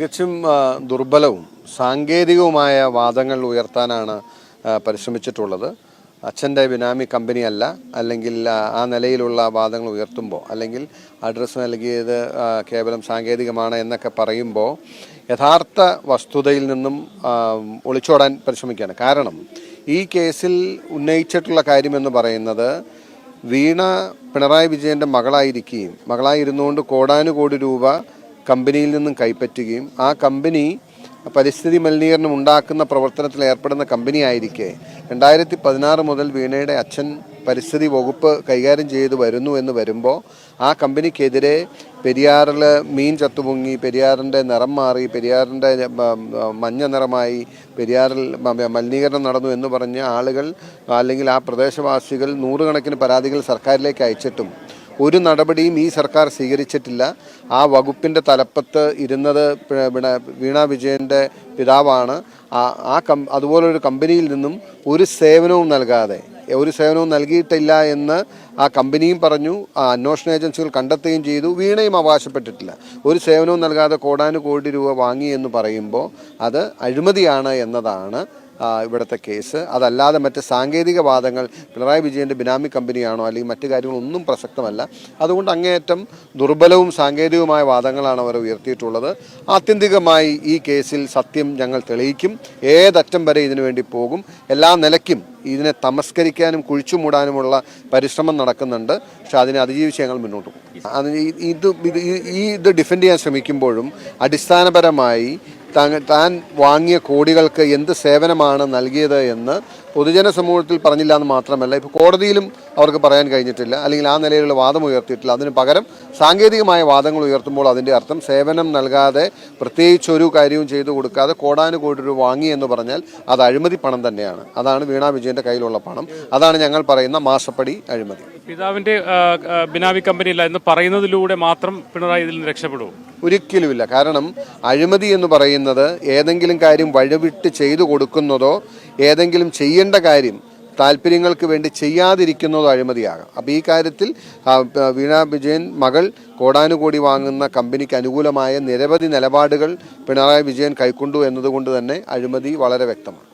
തികച്ചും ദുർബലവും സാങ്കേതികവുമായ വാദങ്ങൾ ഉയർത്താനാണ് പരിശ്രമിച്ചിട്ടുള്ളത്. അച്ഛന്റെ ബിനാമി കമ്പനിയല്ല അല്ലെങ്കിൽ ആ, നിലയിലുള്ള വാദങ്ങൾ ഉയർത്തുമ്പോൾ അല്ലെങ്കിൽ അഡ്രസ്സ് നൽകിയത് കേവലം സാങ്കേതികമാണ് എന്നൊക്കെ പറയുമ്പോൾ യഥാർത്ഥ വസ്തുതയിൽ നിന്നും ഒളിച്ചോടാൻ പരിശ്രമിക്കുകയാണ്. കാരണം ഈ കേസിൽ ഉന്നയിച്ചിട്ടുള്ള കാര്യമെന്ന് പറയുന്നത് വീണ പിണറായി വിജയന്റെ മകളായിരിക്കുകയും മകളായിരുന്നുകൊണ്ട് കോടാനുകോടി രൂപ കമ്പനിയിൽ നിന്നും കൈപ്പറ്റുകയും ആ കമ്പനി പരിസ്ഥിതി മലിനീകരണം ഉണ്ടാക്കുന്ന പ്രവർത്തനത്തിൽ ഏർപ്പെടുന്ന കമ്പനി ആയിരിക്കെ രണ്ടായിരത്തി പതിനാറ് മുതൽ വീണയുടെ അച്ഛൻ പരിസ്ഥിതി വകുപ്പ് കൈകാര്യം ചെയ്തു വരുന്നു എന്ന് വരുമ്പോൾ ആ കമ്പനിക്കെതിരെ പെരിയാറിൽ മീൻ ചത്തുപൊങ്ങി പെരിയാറിന്റെ നിറം മാറി പെരിയാറിന്റെ മഞ്ഞ നിറമായി പെരിയാറിൽ മലിനീകരണം നടന്നു എന്ന് പറഞ്ഞ് ആളുകൾ അല്ലെങ്കിൽ ആ പ്രദേശവാസികൾ നൂറുകണക്കിന് പരാതികൾ സർക്കാരിലേക്ക് അയച്ചിട്ടും ഒരു നടപടിയും ഈ സർക്കാർ സ്വീകരിച്ചിട്ടില്ല. ആ വകുപ്പിന്റെ തലപ്പത്ത് ഇരുന്നത് വീണ വിജയന്റെ പിതാവാണ്. ആ കം അതുപോലൊരു കമ്പനിയിൽ നിന്നും ഒരു സേവനവും നൽകാതെ ഒരു സേവനവും നൽകിയിട്ടില്ല എന്ന് ആ കമ്പനിയും പറഞ്ഞു. ആ അന്വേഷണ ഏജൻസികൾ കണ്ടെത്തുകയും ചെയ്തു. വീണയും അവകാശപ്പെട്ടിട്ടില്ല. ഒരു സേവനവും നൽകാതെ കോടാനുകോടി രൂപ വാങ്ങി എന്ന് പറയുമ്പോൾ അത് അഴിമതിയാണ് എന്നതാണ് ഇവിടുത്തെ കേസ്. അതല്ലാതെ മറ്റ് സാങ്കേതിക വാദങ്ങൾ പിണറായി വിജയന്റെ ബിനാമി കമ്പനിയാണോ അല്ലെങ്കിൽ മറ്റു കാര്യങ്ങളൊന്നും പ്രസക്തമല്ല. അതുകൊണ്ട് അങ്ങേയറ്റം ദുർബലവും സാങ്കേതികവുമായ വാദങ്ങളാണ് അവർ ഉയർത്തിയിട്ടുള്ളത്. ആത്യന്തികമായി ഈ കേസിൽ സത്യം ഞങ്ങൾ തെളിയിക്കും. ഏതറ്റം വരെ ഇതിനു വേണ്ടി പോകും. എല്ലാ നിലയ്ക്കും ഇതിനെ തമസ്കരിക്കാനും കുഴിച്ചു മൂടാനുമുള്ള പരിശ്രമം നടക്കുന്നുണ്ട്. പക്ഷെ അതിനെ അതിജീവിച്ച് ഞങ്ങൾ മുന്നോട്ട് പോകും. അതിന് ഈ- ഇത് ഈ- ഇത് ഡിഫെൻഡ് ചെയ്യാൻ ശ്രമിക്കുമ്പോഴും അടിസ്ഥാനപരമായി താൻ വാങ്ങിയ കോടികൾക്ക് എന്ത് സേവനമാണ് നൽകിയത് എന്ന് പൊതുജന സമൂഹത്തിൽ പറഞ്ഞില്ല എന്ന് മാത്രമല്ല. ഇപ്പോൾ കോടതിയിലും അവർക്ക് പറയാൻ കഴിഞ്ഞിട്ടില്ല. അല്ലെങ്കിൽ ആ നിലയിലുള്ള വാദം ഉയർത്തിയിട്ടില്ല. അതിന് പകരം സാങ്കേതികമായ വാദങ്ങൾ ഉയർത്തുമ്പോൾ അതിന്റെ അർത്ഥം സേവനം നൽകാതെ പ്രത്യേകിച്ച് ഒരു കാര്യവും ചെയ്തു കൊടുക്കാതെ കോടാനുകോടി രൂപ വാങ്ങി എന്ന് പറഞ്ഞാൽ അത് അഴിമതി പണം തന്നെയാണ്. അതാണ് വീണാ വിജയന്റെ കയ്യിലുള്ള പണം. അതാണ് ഞങ്ങൾ പറയുന്ന മാസപ്പടി അഴിമതി. പിതാവിന്റെ ബിനാമി കമ്പനിയില്ല എന്ന് പറയുന്നതിലൂടെ മാത്രം പിണറായി ഇതിൽ നിന്ന് രക്ഷപ്പെടുമോ ഒരിക്കലുമില്ല. കാരണം അഴിമതി എന്ന് പറയുന്നത് ഏതെങ്കിലും കാര്യം വഴിവിട്ട് ചെയ്തു കൊടുക്കുന്നതോ ഏതെങ്കിലും ചെയ്യേണ്ട കാര്യം താല്പര്യങ്ങൾക്ക് വേണ്ടി ചെയ്യാതിരിക്കുന്നതോ അഴിമതിയാകാം. അപ്പോൾ ഈ കാര്യത്തിൽ വീണ വിജയൻ മകൾ കോടാനുകോടി വാങ്ങുന്ന കമ്പനിക്ക് അനുകൂലമായ നിരവധി നിലപാടുകൾ പിണറായി വിജയൻ കൈക്കൊണ്ടു എന്നതുകൊണ്ട് തന്നെ അഴിമതി വളരെ വ്യക്തമാണ്.